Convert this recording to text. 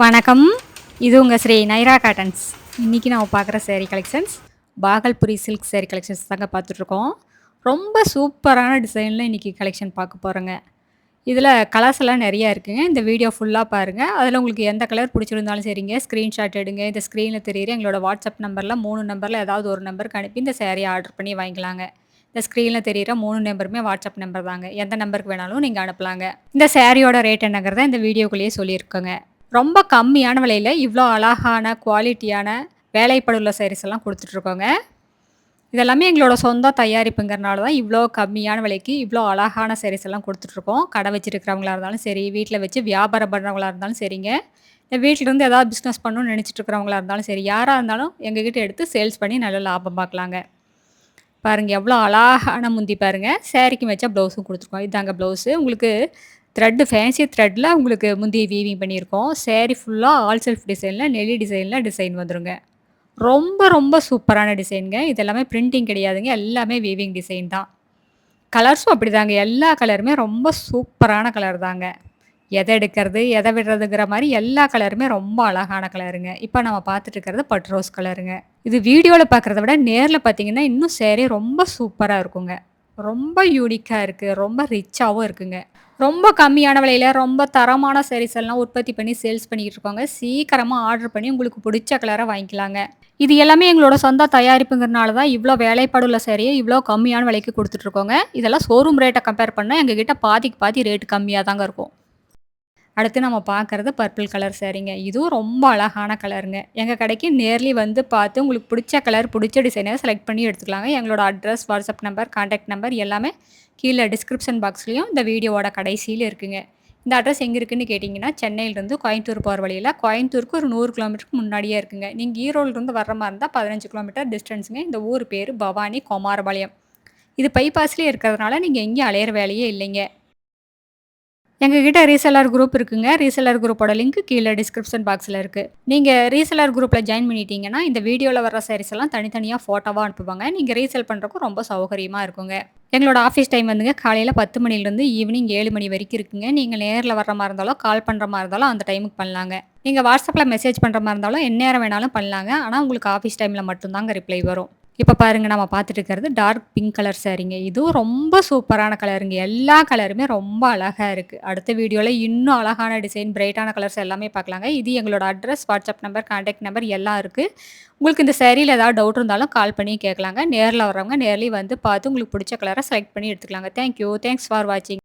வணக்கம். இது உங்கள் ஸ்ரீ நைரா காட்டன்ஸ். இன்றைக்கி நான் பார்க்குற sari collections Bhagalpuri silk sari collections தாங்க பார்த்துட்ருக்கோம். ரொம்ப சூப்பரான டிசைனில் இன்றைக்கி கலெக்ஷன் பார்க்க போகிறோங்க இதில் கலர்ஸ் எல்லாம் நிறையா இருக்குங்க. இந்த வீடியோ ஃபுல்லாக பாருங்கள் அதில் உங்களுக்கு எந்த கலர் பிடிச்சிருந்தாலும் சரிங்க. ஸ்க்ரீன்ஷாட் எடுங்க. இந்த ஸ்க்ரீனில் தெரியுற எங்களோட வாட்ஸ்அப் நம்பரில் மூணு நம்பரில் ஏதாவது ஒரு நம்பருக்கு அனுப்பி இந்த சேரீ ஆர்டர் பண்ணி வாங்கிக்கலாங்க. இந்த ஸ்க்ரீனில் தெரியிற மூணு நம்பருமே வாட்ஸ்அப் நம்பர் தாங்க. எந்த நம்பருக்கு வேணாலும் நீங்கள் அனுப்பலாங்க. இந்த சேரீயோட ரேட் என்னங்கிறத இந்த வீடியோக்குள்ளேயே சொல்லியிருக்கோங்க. ரொம்ப கம்மியான விலையில் இவ்வளோ அழகான குவாலிட்டியான வேலைப்படுள்ள சாரீஸ் எல்லாம் கொடுத்துட்ருக்கோங்க. இதெல்லாமே எங்களோட சொந்த தயாரிப்புங்கிறனால தான் இவ்வளோ கம்மியான விலைக்கு இவ்வளோ அழகான சாரீஸ் எல்லாம் கொடுத்துட்ருக்கோம். கடை வச்சுருக்கிறவங்களா இருந்தாலும் சரி வீட்டில் வச்சு வியாபாரம் பண்ணுறவங்களா இருந்தாலும் சரிங்க. இல்லை வீட்டிலேருந்து ஏதாவது பிஸ்னஸ் பண்ணணும்னு நினச்சிட்டு இருக்கிறவங்களா இருந்தாலும் சரி யாராக இருந்தாலும் எங்ககிட்ட எடுத்து சேல்ஸ் பண்ணி நல்ல லாபம் பார்க்கலாங்க பாருங்கள் எவ்வளோ அழகான முந்தி பாருங்கள் சேரீக்கு வச்சா ப்ளவுஸும் கொடுத்துருக்கோம். இதாங்க ப்ளவுஸு உங்களுக்கு த்ரெட்டு ஃபேன்சி த்ரெட்டில் உங்களுக்கு முந்தைய வீவிங் பண்ணியிருக்கோம். சேரீ ஃபுல்லாக ஆல் செல்ஃப் டிசைனில் நெல்லி டிசைனில் டிசைன் வந்துடுங்க ரொம்ப ரொம்ப சூப்பரான டிசைனுங்க இதெல்லாமே பிரிண்டிங் கிடையாதுங்க. எல்லாமே வீவிங் டிசைன் தான். கலர்ஸும் அப்படி தாங்க எல்லா கலருமே ரொம்ப சூப்பரான கலர் தாங்க. எதை எடுக்கிறது எதை விடுறதுங்கிற மாதிரி எல்லா கலருமே ரொம்ப அழகான கலருங்க இப்போ நம்ம பார்த்துட்டு இருக்கிறது பட் ரோஸ் கலருங்க இது வீடியோவில் பார்க்குறத விட நேரில் பார்த்தீங்கன்னா இன்னும் சேரீ ரொம்ப சூப்பராக இருக்குங்க. ரொம்ப யூனிக்காக இருக்குது ரொம்ப ரிச்சாகவும் இருக்குங்க. ரொம்ப கம்மியான விலையில் ரொம்ப தரமான சாரீஸ் எல்லாம் உற்பத்தி பண்ணி சேல்ஸ் பண்ணிக்கிட்டு இருக்காங்க சீக்கிரமாக ஆர்டர் பண்ணி உங்களுக்கு பிடிச்ச கலரை வாங்கிக்கலாங்க. இது எல்லாமே எங்களோட சொந்த தயாரிப்புங்கிறனால தான் இவ்வளோ வேலைப்பாடுள்ள சேரீயை இவ்வளோ கம்மியான விலைக்கு கொடுத்துட்ருக்கோங்க இதெல்லாம் ஷோரூம் ரேட்டை கம்பேர் பண்ணால் எங்ககிட்ட பாதிக்கு பாதி ரேட்டு கம்மியாக தாங்க இருக்கும். அடுத்து நம்ம பார்க்குறது பர்பிள் கலர் சேரீங்க இதுவும் ரொம்ப அழகான கலருங்க எங்கள் கடைக்கு நேர்லி வந்து பார்த்து உங்களுக்கு பிடிச்ச கலர் பிடிச்ச டிசைனை செலக்ட் பண்ணி எடுத்துக்கலாங்க. எங்களோட address WhatsApp number contact number எல்லாமே கீழே டிஸ்கிரிப்ஷன் பாக்ஸ்லேயும் இந்த வீடியோவோட கடைசியில் இருக்குங்க. இந்த அட்ரஸ் எங்கே இருக்குன்னு கேட்டிங்கன்னா சென்னையிலேருந்து கோயம்புத்தூர் போகிற வழியில் கோயம்புத்தூருக்கு ஒரு நூறு கிலோமீட்டருக்கு முன்னாடியே இருக்குங்க. நீங்கள் ஈரோடுலேருந்து வர்ற மாதிரி இருந்தால் பதினஞ்சு கிலோமீட்டர் டிஸ்டன்ஸுங்க இந்த ஊர் பேர் பவானி குமாரபாளையம். இது பைபாஸ்லேயே இருக்கிறதுனால நீங்கள் எங்கேயும் அலையிற வேலையே இல்லைங்க. எங்ககிட்ட ரீசெல்லர் குரூப் இருக்குங்க. ரீசெல்லர் குரூப்போட லிங்க் கீழே டிஸ்கிரிப்ஷன் பாக்ஸில் இருக்குது நீங்கள் ரீசெல்லர் குரூப்பில் ஜாயின் பண்ணிட்டீங்கன்னா இந்த வீடியோவில் வர சாரீஸ் எல்லாம் தனித்தனியாக ஃபோட்டோவாக அனுப்புவாங்க. நீங்கள் ரீசெல் பண்ணுறக்கும் ரொம்ப சௌகரியமாக இருக்குங்க. எங்களோட ஆஃபீஸ் டைம் வந்துங்க காலையில் பத்து மணிலேருந்து ஈவினிங் ஏழு மணி வரைக்கும் இருக்குங்க. நீங்கள் நேரில் வர மாதிரி இருந்தாலும் கால் பண்ணுற மாதிரி இருந்தாலும் அந்த டைமுக்கு பண்ணலாங்க. நீங்கள் வாட்ஸ்அப்பில் மெசேஜ் பண்ணுற மாதிரி இருந்தாலும் எந்நேரம் நேரம் வேணாலும் பண்ணலாங்க. ஆனால் உங்களுக்கு ஆஃபீஸ் டைமில் மட்டும்தாங்க ரிப்ளை வரும். இப்போ பாருங்க நம்ம பார்த்துட்டு இருக்கிறது டார்க் பிங்க் கலர் சாரீங்க இதுவும் ரொம்ப சூப்பரான கலருங்க எல்லா கலருமே ரொம்ப அழகாக இருக்குது அடுத்த வீடியோவில் இன்னும் அழகான டிசைன் பிரைட்டான கலர்ஸ் எல்லாமே பார்க்கலாங்க. இது எங்களோட address WhatsApp number contact number எல்லாம் இருக்குது உங்களுக்கு இந்த சேரீயில் ஏதாவது டவுட் இருந்தாலும் கால் பண்ணி கேட்கலாங்க. நேரில் வரவங்க நேர்லேயும் வந்து பார்த்து உங்களுக்கு பிடிச்ச கலரை செலக்ட் பண்ணி எடுத்துக்கலாங்க. தேங்க்யூ தேங்க்ஸ் ஃபார் வாட்சிங்